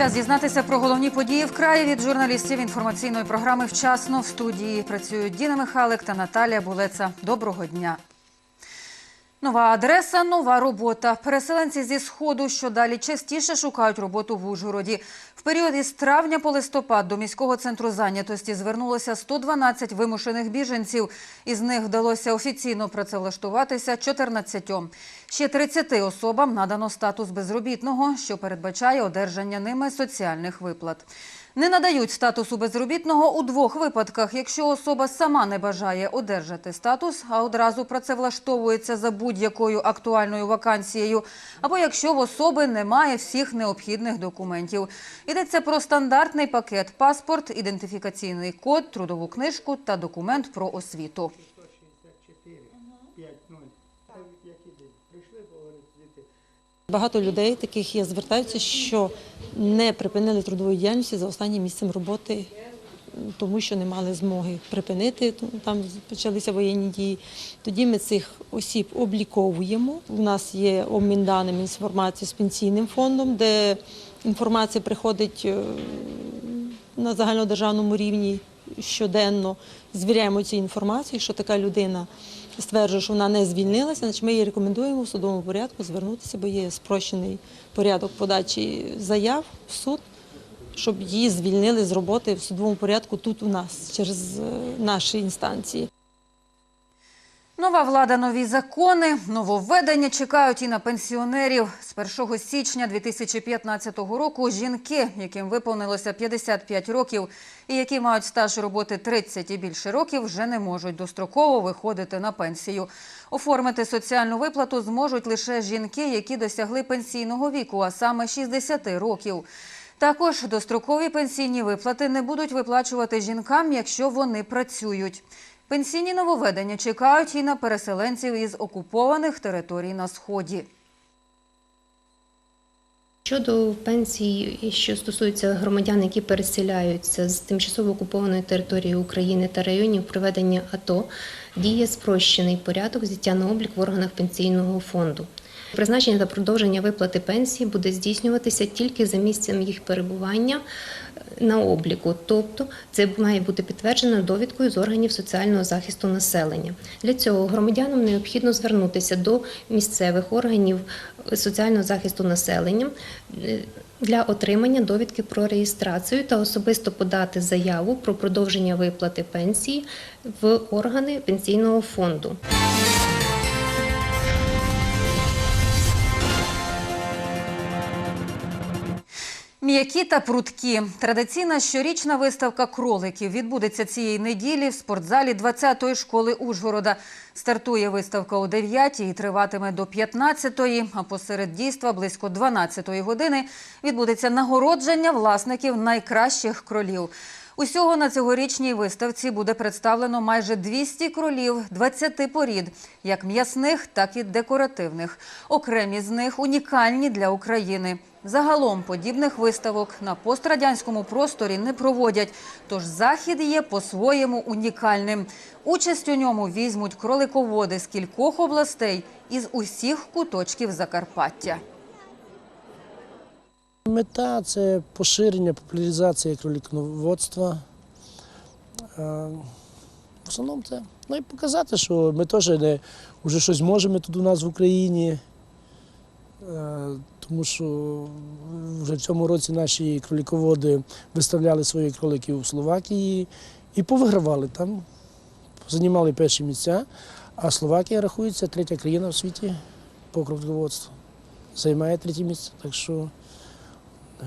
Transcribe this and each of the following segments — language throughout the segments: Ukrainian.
Час дізнатися про головні події в краї від журналістів інформаційної програми Вчасно в студії працюють Діна Михайлик та Наталія Булеца. Доброго дня. Нова адреса, нова робота. Переселенці зі сходу, що далі частіше шукають роботу в Ужгороді. В період із травня по листопад до міського центру зайнятості звернулося 112 вимушених біженців. Із них вдалося офіційно працевлаштуватися 14. Ще 30 особам надано статус безробітного, що передбачає одержання ними соціальних виплат. Не надають статусу безробітного у двох випадках, якщо особа сама не бажає одержати статус, а одразу працевлаштовується за будь-якою актуальною вакансією, або якщо в особи немає всіх необхідних документів. Йдеться про стандартний пакет паспорт, ідентифікаційний код, трудову книжку та документ про освіту. 5-0. Як іде? Прийшли поговорити з дітей. Багато людей таких є, звертаються, що не припинили трудової діяльності за останнім місцем роботи, тому що не мали змоги припинити. Там почалися воєнні дії. Тоді ми цих осіб обліковуємо. У нас є обмін даними інформації з пенсійним фондом, де інформація приходить е, на загальнодержавному рівні щоденно. Звіряємо цю інформацію, що така людина стверджує, що вона не звільнилася, значить ми їй рекомендуємо в судовому порядку звернутися, бо є спрощений порядок подачі заяв в суд, щоб її звільнили з роботи в судовому порядку тут у нас через е, наші інстанції. Нова влада, нові закони, нововведення чекають і на пенсіонерів. З 1 січня 2015 року жінки, яким виповнилося 55 років і які мають стаж роботи 30 і більше років, вже не можуть достроково виходити на пенсію. Оформити соціальну виплату зможуть лише жінки, які досягли пенсійного віку, а саме 60 років. Також дострокові пенсійні виплати не будуть виплачувати жінкам, якщо вони працюють. Пенсійні нововведення чекають і на переселенців із окупованих територій на сході. Щодо пенсій, що стосується громадян, які переселяються з тимчасово окупованої території України та районів проведення АТО, діє спрощений порядок взяття на облік в органах пенсійного фонду. Призначення та продовження виплати пенсії буде здійснюватися тільки за місцем їх перебування е, на обліку, тобто це має бути підтверджено довідкою з органів соціального захисту населення. Для цього громадянам необхідно звернутися до місцевих органів соціального захисту населення е, для отримання довідки про реєстрацію та особисто подати заяву про продовження виплати пенсії в органи пенсійного фонду. М'які та прудкі. Традиційна щорічна виставка кроликів відбудеться цієї неділі в спортзалі 20-ї школи Ужгорода. Стартує виставка о 9-й і триватиме до 15-ї, а посеред дійства близько 12-ї години відбудеться нагородження власників найкращих кролів. Усього на цьогорічній виставці буде представлено майже 200 кролів 20 порід, як м'ясних, так і декоративних. Окремі з них унікальні для України. Загалом подібних виставок на пострадянському просторі не проводять, тож захід є по-своєму унікальним. Участь у ньому візьмуть кролиководи з кількох областей із усіх куточків Закарпаття. Мета це поширення, популяризація кролікноводства. Е, В основному це. Ну і показати, що ми теж не вже щось можемо тут у нас в Україні. Е, Тому що вже в цьому році наші кроліководи виставляли свої кролики у Словакії і повигравали там, займали перші місця. А Словакія рахується третя країна в світі по кролиководству. Займає третє місце. Так що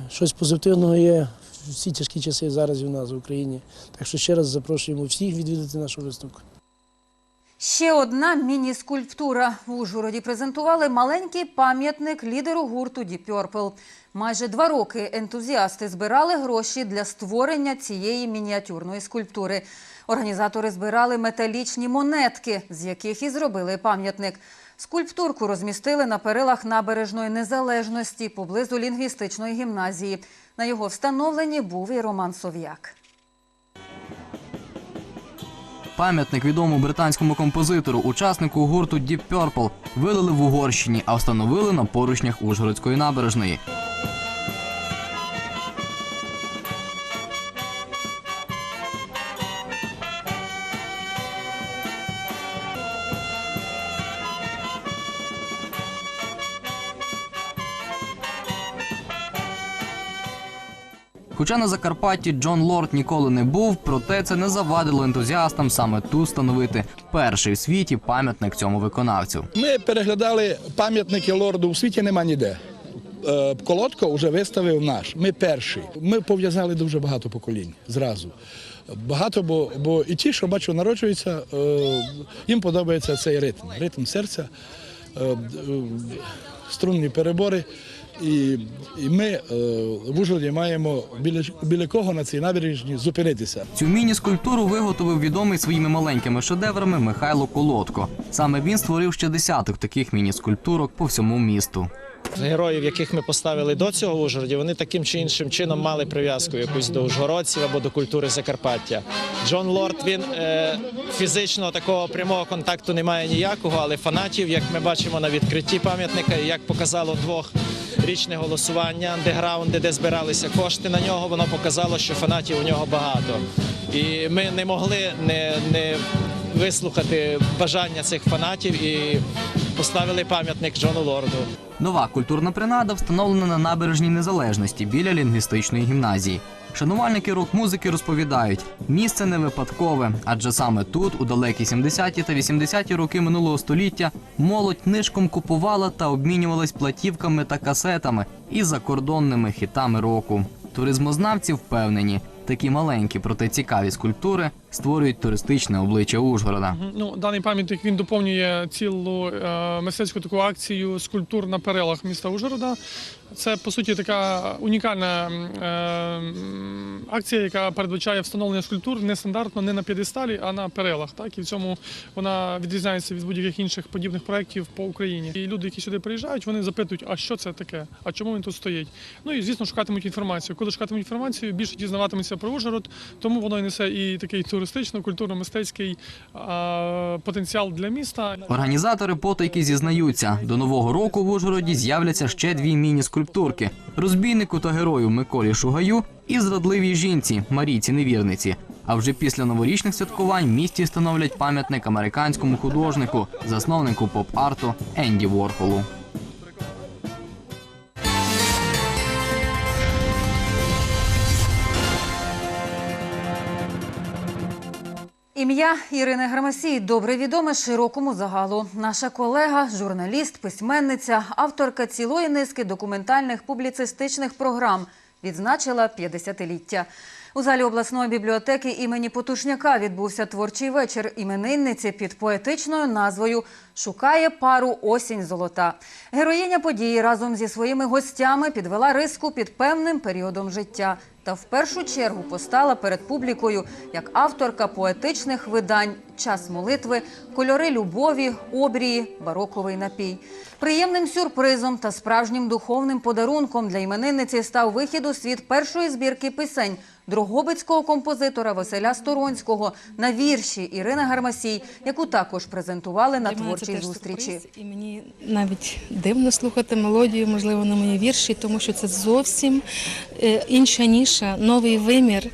щось позитивного є в ці тяжкі часи зараз і в нас в Україні. Так що ще раз запрошуємо всіх відвідати нашу виставку. Ще одна міні-скульптура. В Ужгороді презентували маленький пам'ятник лідеру гурту Deep Purple. Майже два роки ентузіасти збирали гроші для створення цієї мініатюрної скульптури. Організатори збирали металічні монетки, з яких і зробили пам'ятник. Скульптурку розмістили на перилах набережної незалежності поблизу лінгвістичної гімназії. На його встановленні був і Роман Сов'як. Пам'ятник відомому британському композитору, учаснику гурту Deep Purple, вилили в Угорщині, а встановили на поручнях Ужгородської набережної. Хоча на Закарпатті Джон Лорд ніколи не був, проте це не завадило ентузіастам саме тут встановити перший в світі пам'ятник цьому виконавцю. Ми переглядали пам'ятники лорду у світі нема ніде. Е, Колодко вже виставив наш. Ми перші. Ми пов'язали дуже багато поколінь зразу. Багато, бо, бо і ті, що бачу, народжуються, е, їм подобається цей ритм. Ритм серця, е, струнні перебори. І, і ми е, в Ужгороді маємо біля, біля кого на цій набережні зупинитися. Цю міні-скульптуру виготовив відомий своїми маленькими шедеврами Михайло Колодко. Саме він створив ще десяток таких міні-скульптурок по всьому місту. героїв, яких ми поставили до цього в Ужгороді, вони таким чи іншим чином мали прив'язку якусь до ужгородців або до культури Закарпаття. Джон Лорд він е, фізично такого прямого контакту не має ніякого, але фанатів, як ми бачимо на відкритті пам'ятника, як показало двохрічне голосування андеграунди, де збиралися кошти на нього, воно показало, що фанатів у нього багато. І ми не могли не, не вислухати бажання цих фанатів і поставили пам'ятник Джону Лорду. Нова культурна принада встановлена на набережній незалежності біля лінгвістичної гімназії. Шанувальники рок-музики розповідають, місце не випадкове, адже саме тут, у далекі 70-ті та 80-ті роки минулого століття, молодь нишком купувала та обмінювалась платівками та касетами і закордонними хітами року. Туризмознавці впевнені, такі маленькі, проте цікаві скульптури створюють туристичне обличчя Ужгорода. Ну, даний пам'ятник він доповнює цілу е, мистецьку таку акцію скульптур на перелах міста Ужгорода. Це по суті така унікальна е, акція, яка передбачає встановлення скульптур нестандартно не на п'єдесталі, а на перелах. Так і в цьому вона відрізняється від будь-яких інших подібних проєктів по Україні. І люди, які сюди приїжджають, вони запитують, а що це таке, а чому він тут стоїть. Ну і звісно, шукатимуть інформацію. Коли шукатимуть інформацію, більше дізнаватимуться про Ужгород, тому воно і несе і такий туристично, культурно-мистецький а, потенціал для міста. Організатори потайки зізнаються, до нового року в Ужгороді з'являться ще дві міні-скульптурки: розбійнику та герою Миколі Шугаю і зрадливій жінці Марійці Невірниці. А вже після новорічних святкувань в місті становлять пам'ятник американському художнику, засновнику поп-арту Енді Ворхолу. Ім'я Ірини Грамасій добре відоме широкому загалу. Наша колега, журналіст, письменниця, авторка цілої низки документальних публіцистичних програм відзначила 50-ліття. У залі обласної бібліотеки імені Потушняка відбувся творчий вечір іменинниці під поетичною назвою Шукає пару осінь золота. Героїня події разом зі своїми гостями підвела риску під певним періодом життя та в першу чергу постала перед публікою як авторка поетичних видань Час молитви, кольори любові, обрії, бароковий напій. Приємним сюрпризом та справжнім духовним подарунком для іменинниці став вихід у світ першої збірки пісень дрогобицького композитора Василя Сторонського на вірші Ірини Гармасій, яку також презентували на творчій зустрічі. І мені навіть дивно слухати мелодію, можливо, на мої вірші, тому що це зовсім е, інша ніша, новий вимір.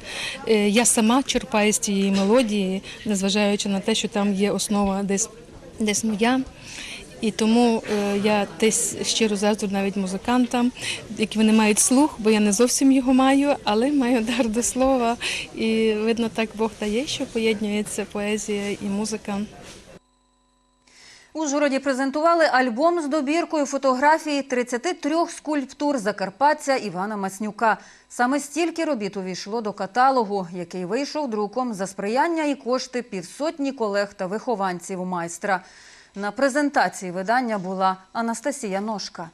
Е, Я сама черпаю з цієї мелодії, незважаючи на те, що там є основа десь, десь моя. І тому е, я десь щиро заздрю навіть музикантам, які вони мають слух, бо я не зовсім його маю, але маю дар до слова. І видно, так Бог дає, що поєднується поезія і музика. Ужгороді презентували альбом з добіркою фотографій 33 скульптур Закарпаття Івана Маснюка. Саме стільки робіт увійшло до каталогу, який вийшов друком за сприяння і кошти півсотні колег та вихованців майстра. На презентації видання була Анастасія Ножка.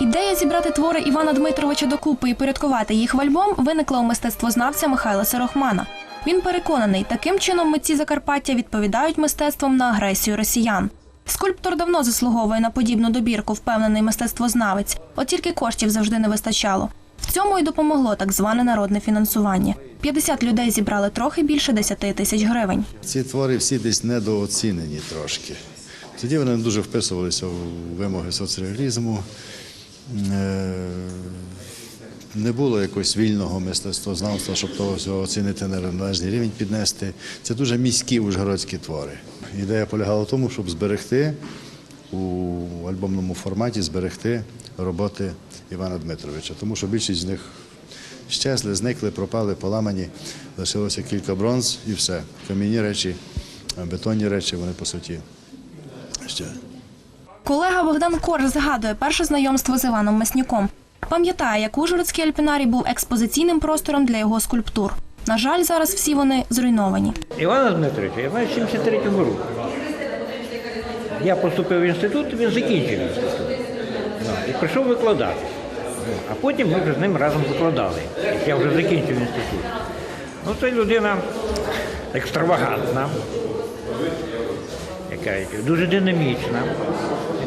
Ідея зібрати твори Івана Дмитровича докупи і порядкувати їх в альбом виникла у мистецтвознавця Михайла Сирохмана. Він переконаний, таким чином митці Закарпаття відповідають мистецтвом на агресію росіян. Скульптор давно заслуговує на подібну добірку, впевнений мистецтвознавець, от тільки коштів завжди не вистачало. В цьому й допомогло так зване народне фінансування. 50 людей зібрали трохи більше 10 тисяч гривень. Ці твори всі десь недооцінені трошки. Тоді вони дуже вписувалися у вимоги соцреалізму. Е, Не було якогось вільного мистецтвознавства, щоб того всього оцінити на належний рівень піднести. Це дуже міські ужгородські твори. Ідея полягала в тому, щоб зберегти у альбомному форматі зберегти роботи Івана Дмитровича, тому що більшість з них щезли, зникли, пропали, поламані. Лишилося кілька бронз і все. Кам'яні речі, бетонні речі, вони по суті ще. Колега Богдан Корж згадує перше знайомство з Іваном Меснюком. Пам'ятає, як Ужгородський альпінарій був експозиційним простором для його скульптур. На жаль, зараз всі вони зруйновані. Івана Дмитровича я знаю в 73-му році. Я поступив в інститут, він закінчив інститут. І прийшов викладати. Ну, А потім ми вже з ним разом викладали. Я вже закінчив інститут. Ну, це людина екстравагантна, яка дуже динамічна,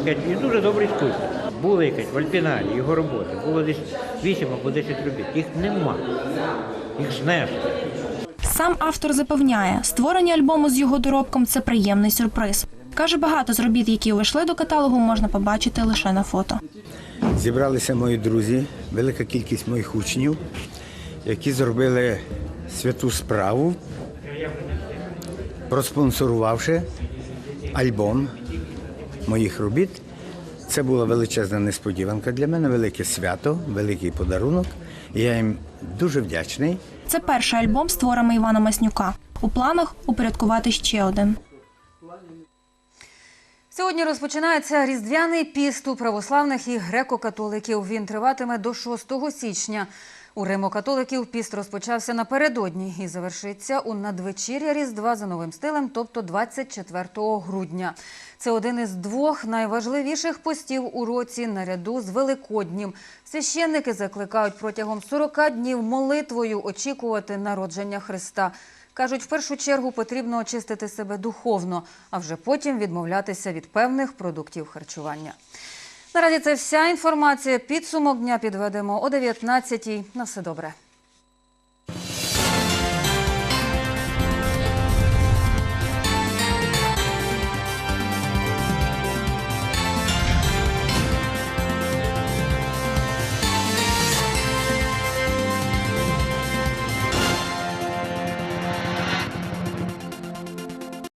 яка і дуже добрий скульптор. Були якась в Альпінарі, його роботи. Було десь 8 або 10 робіт. Їх нема. Їх знесли. Сам автор запевняє, створення альбому з його доробком це приємний сюрприз. Каже, багато з робіт, які увійшли до каталогу, можна побачити лише на фото. Зібралися мої друзі, велика кількість моїх учнів, які зробили святу справу, проспонсорувавши альбом моїх робіт. Це була величезна несподіванка для мене, велике свято, великий подарунок. Я їм дуже вдячний. Це перший альбом з творами Івана Маснюка. У планах упорядкувати ще один. Сьогодні розпочинається різдвяний піст у православних і греко-католиків. Він триватиме до 6 січня. У римо-католиків піст розпочався напередодні і завершиться у надвечір'я Різдва за новим стилем, тобто 24 грудня. Це один із двох найважливіших постів у році наряду з Великоднім. Священники закликають протягом 40 днів молитвою очікувати народження Христа. Кажуть, в першу чергу потрібно очистити себе духовно, а вже потім відмовлятися від певних продуктів харчування. Наразі це вся інформація. Підсумок дня підведемо о 19-й. На все добре.